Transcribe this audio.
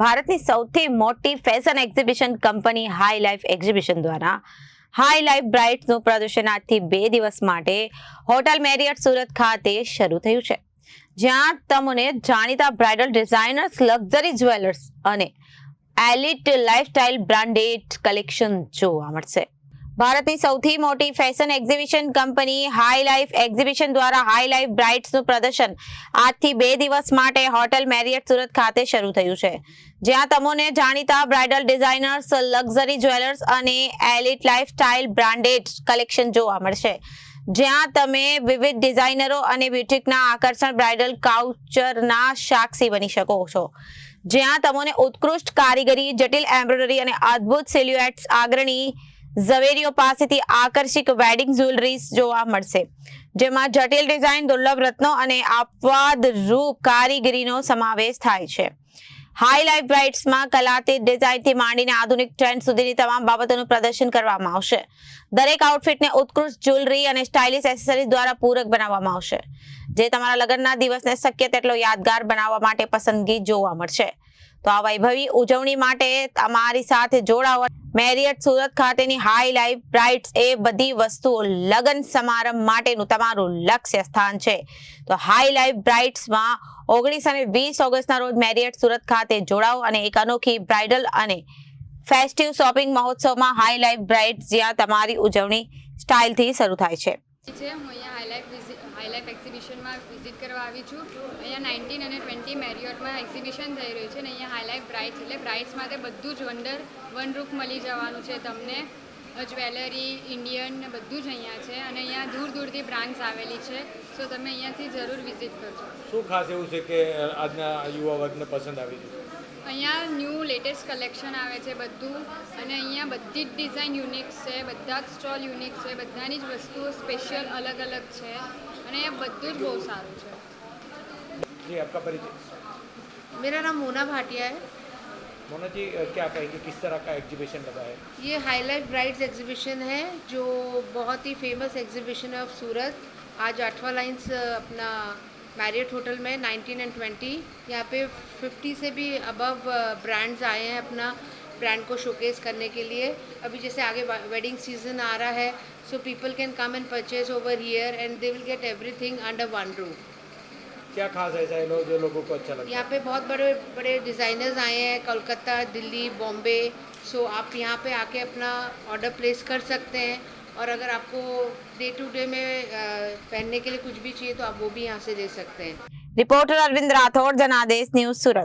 ભારતની સૌથી મોટી fashion exhibition company Hi Life exhibition દ્વારા હાઈ લાઈફ બ્રાઇટ્સનું પ્રદર્શન આજથી બે દિવસ માટે હોટલ મેરિયટ સુરત ખાતે શરૂ થયું છે. જ્યાં તમને જાણીતા બ્રાઇડલ ડિઝાઇનર્સ લક્ઝરી જ્વેલર્સ અને એલિટ લાઇફસ્ટાઇલ બ્રાન્ડેડ કલેક્શન જોવા મળશે. ભારતની સૌથી મોટી fashion exhibition company Hi Life exhibition દ્વારા હાઈ લાઈફ બ્રાઇટ્સનું પ્રદર્શન આજથી બે દિવસ માટે હોટેલ મેરિયટ સુરત ખાતે શરૂ થયું છે. જ્યાં તમને જાણીતા બ્રાઇડલ ડિઝાઇનર્સ, લક્ઝરી જ્વેલર્સ અને એલિટ લાઇફસ્ટાઇલ બ્રાન્ડેડ કલેક્શન જોવા મળશે. જ્યાં તમે વિવિધ ડિઝાઇનરો અને બ્યુટિકના આકર્ષણ બ્રાઇડલ કાઉચરના સાક્ષી બની શકો છો. જ્યાં તમને ઉત્કૃષ્ટ કારીગરી, જટિલ એમ્બ્રોઇડરી અને અદ્ભુત સિલ્યુએટ્સ, આગ્રણી ઝવેરીઓ પાસેથી આકર્ષક વેડિંગ જ્વેલરીઝ જોવા મળશે. જેમાં જટિલ ડિઝાઇન, દુર્લભ રત્નો અને રૂપ કારીગરીનો સમાવેશ થાય છે. હાઈ લાઈફ બ્રાઇટ્સમાં કલાતીત ડિઝાઇનથી માંડીને આધુનિક ટ્રેન્ડ સુધીની તમામ બાબતોનું પ્રદર્શન કરવામાં આવશે. દરેક આઉટફિટને ઉત્કૃષ્ટ જ્વેલરી અને સ્ટાઇલિશ એસેસરીઝ દ્વારા પૂરક બનાવવામાં આવશે. જે તમારા લગ્નના દિવસને શક્ય તેટલો યાદગાર બનાવવા માટે પસંદગી જોવા મળશે. તો આ વૈભવી ઉજવણી માટે તમારી સાથે જોડાવા મેરિયટ સુરત ખાતેની હાઈ લાઈફ બ્રાઇટ્સ એ બધી વસ્તુઓ લગ્ન સમારંભ માટેનું તમારું લક્ષ્ય સ્થાન છે. તો હાઈ લાઈફ બ્રાઇટ્સમાં ઓગણીસ અને વીસ ઓગસ્ટના રોજ મેરિયટ સુરત ખાતે જોડાઓ અને એક અનોખી બ્રાઇડલ અને ફેસ્ટિવ શોપિંગ મહોત્સવમાં હાઈ લાઈફ બ્રાઇટ્સ જ્યાં તમારી ઉજવણી સ્ટાઇલથી શરૂ થાય છે છે હું અહીંયા હાઈલાઇફ વિઝિટ હાઈલાઇફ એક્ઝિબિશનમાં વિઝિટ કરવા આવી છું. અહીંયા નાઇન્ટીન અને ટ્વેન્ટી મેરિયોટમાં એક્ઝિબિશન થઈ રહ્યું છે ને અહીંયા હાઈલાઇટ બ્રાઇડ્સ એટલે બ્રાઇડ્સ માટે બધું જ વંડર, વન રૂફ મળી જવાનું છે તમને. જ્વેલરી, ઇન્ડિયન ને બધું જ અહીંયા છે અને અહીંયા દૂર દૂરથી બ્રાન્ચ આવેલી છે. સો તમે અહીંયાથી જરૂર વિઝિટ કરજો. શું ખાસ એવું છે કે આજના યુવા વર્ગને પસંદ આવી છે? અહીંયા ન્યૂ લેટેસ્ટ કલેક્શન આવે છે બધું અને અહીંયા બધી જ ડિઝાઇન યુનિક છે બધા જ સ્ટોલ યુનિક છે બધાની જ વસ્તુઓ સ્પેશિયલ અલગ અલગ છે અને અહીંયા બધું જ બહુ સારું છે जी आपका परिचय मेरा नाम मोना भाटिया है मोना जी अ, क्या कहेंगे किस तरह का एग्जीबिशन लगा है ये हाई लाइफ ब्राइड्स एग्जीबिशन है जो बहुत ही फेमस एग्जीबिशन है ऑफ सूरत आज आठवां लाइन्स अपना मैरियट होटल में 19 एंड 20 यहाँ पे 50 से भी अबव ब्रांड्स आए हैं अपना ब्रांड को शोकेस करने के लिए। अभी जैसे आगे वेडिंग सीज़न आ रहा है so people can come and purchase over here and they will get everything under one roof क्या खास ऐसा है लोग जो लोगों को अच्छा लगता है? यहाँ पे बहुत बड़े बड़े डिज़ाइनर्स आए हैं कोलकाता दिल्ली बॉम्बे सो आप यहाँ पे आके अपना ऑर्डर प्लेस कर सकते हैं। और अगर आपको डे टू डे में पहनने के लिए कुछ भी चाहिए तो आप वो भी यहाँ से ले सकते हैं रिपोर्टर अरविंद राठौर जनादेश न्यूज सूरत